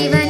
even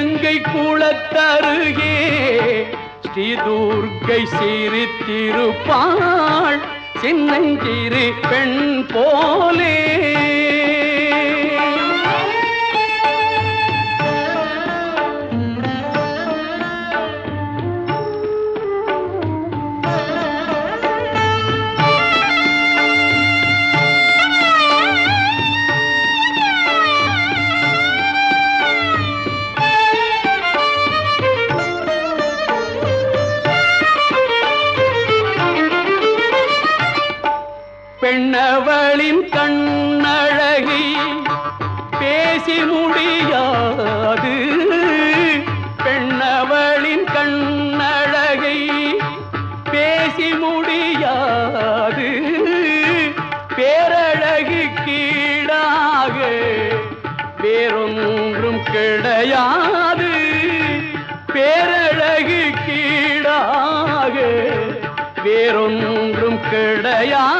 Ganga கூளத்தருகே Sri Durgai சிரித்திருப்பாள் சின்னஞ்சிறு பெண் போலே. அவளின் கண்ணழகி பேசி முடியாது. பெண்ணவளின் கண்ணழகை பேசி முடியாது. பேரழகு கீழாக வேறொன்றும் கிடையாது. பேரழகு கீழாக வேறொன்றும் கிடையாது.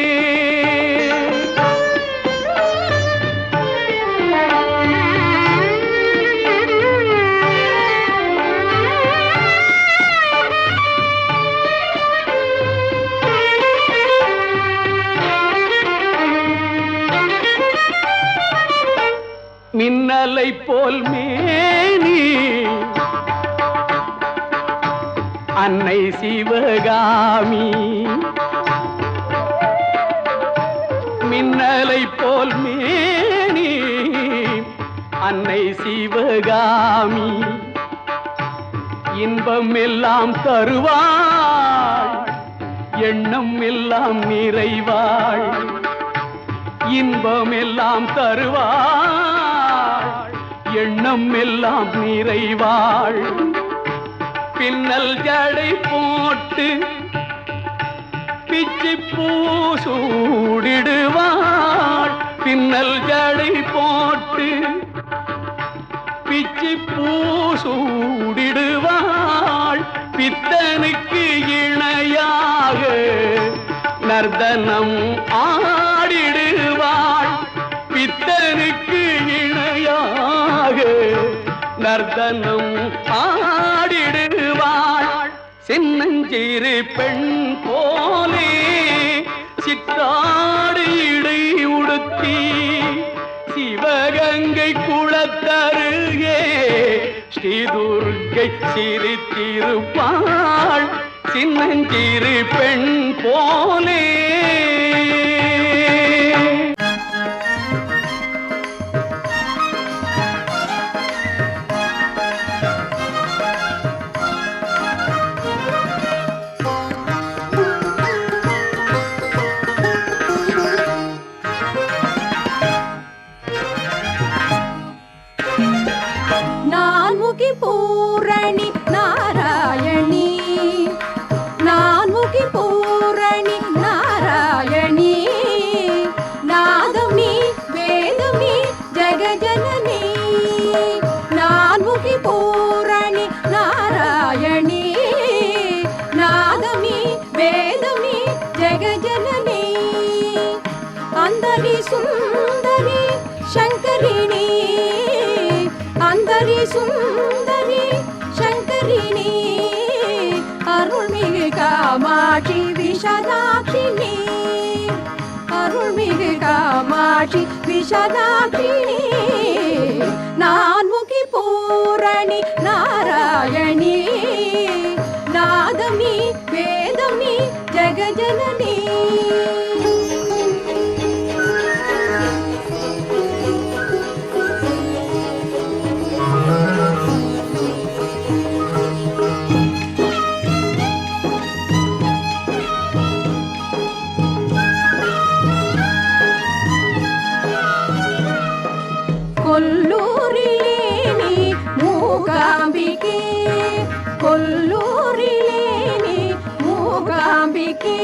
மின்னலை போல் மேனி. அன்னை சிவகாமி. மின்னலை போல் மேனி. அன்னை சிவகாமி. இன்பம் எல்லாம் தருவாள். எண்ணம் எல்லாம் நிறைவாள். இன்பம் எல்லாம் தருவாள். எண்ணம் எல்லாம் நிறைவாள். பின்னல் ஜடை போட்டு பிச்சி பூ சூடிடுவாள் பின்னல் ஜடை போட்டு பிச்சி பூ சூடிடுவாள் பித்தனுக்கு இணையாக நர்தனம் ஆ நர்தனம் ஆடிடுவாள். சின்னஞ்சிறு பெண் போலே சித்தாடு இடை உடுத்தி சிவகங்கை குளத்தருகே ஸ்ரீதுர்கை சிரித்திருப்பாள். சின்னஞ்சிறு பெண் போலே காமாட்சி விஷதாட்சிணி அருள்மிகு காமாட்சி விஷதாட்சிணி நான்முகி பூரணி நாராயண மூகாம்பிகே கொல்லூரிலே நீ மூகாம்பிகே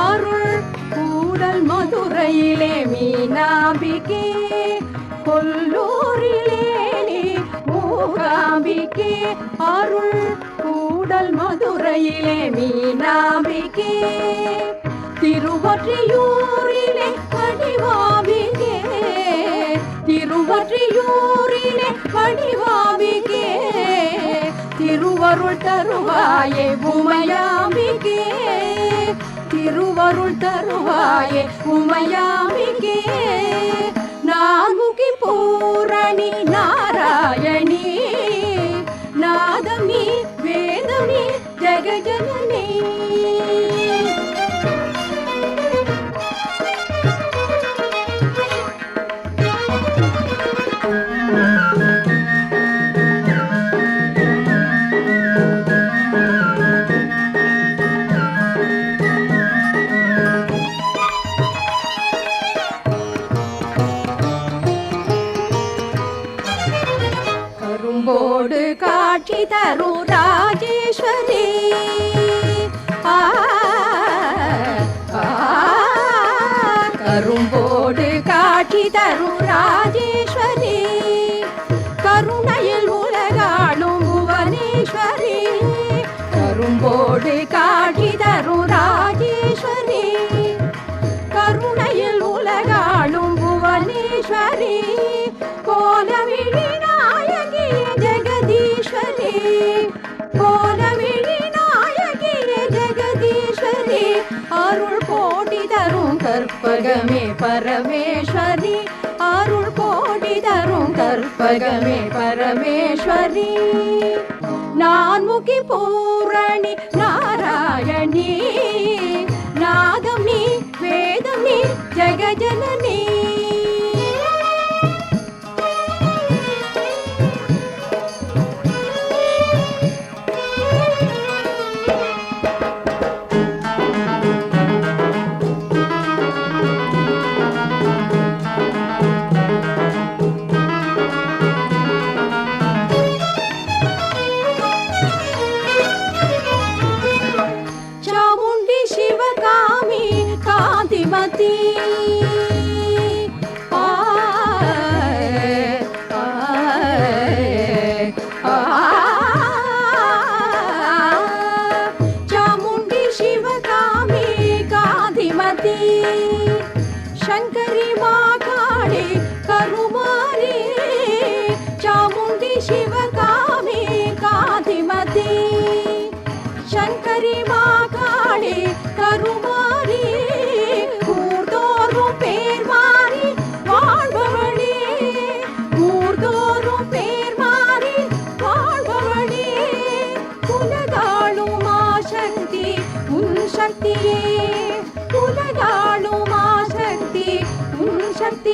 அருள் கூடல் மதுரையிலே மீனாம்பிகே. கொல்லூரிலே நீ மூகாம்பிகே அருள் கூடல் மதுரையிலே மீனாம்பிகே. திருவற்றியூரிலே வடிவாபிகே திருவற்றியூரிலே வடிவாபிகே திருவருள் தருவாயே உமையாமிகே திருவருள் தருவாயே உமையாமிகே நான்முகி பூரணி நாராயணி. நாதமி வேதமி ஜெகஜனனி. காட்சி தரும் ராஜேஸ்வரி பரமேஸ்வரி அருள் கோடி தரும் கற்பகமே பரமேஸ்வரி. நான்முகி பூரணி நாராயணி நாகம் நீ வேதம் நீ ஜெகஜனனி.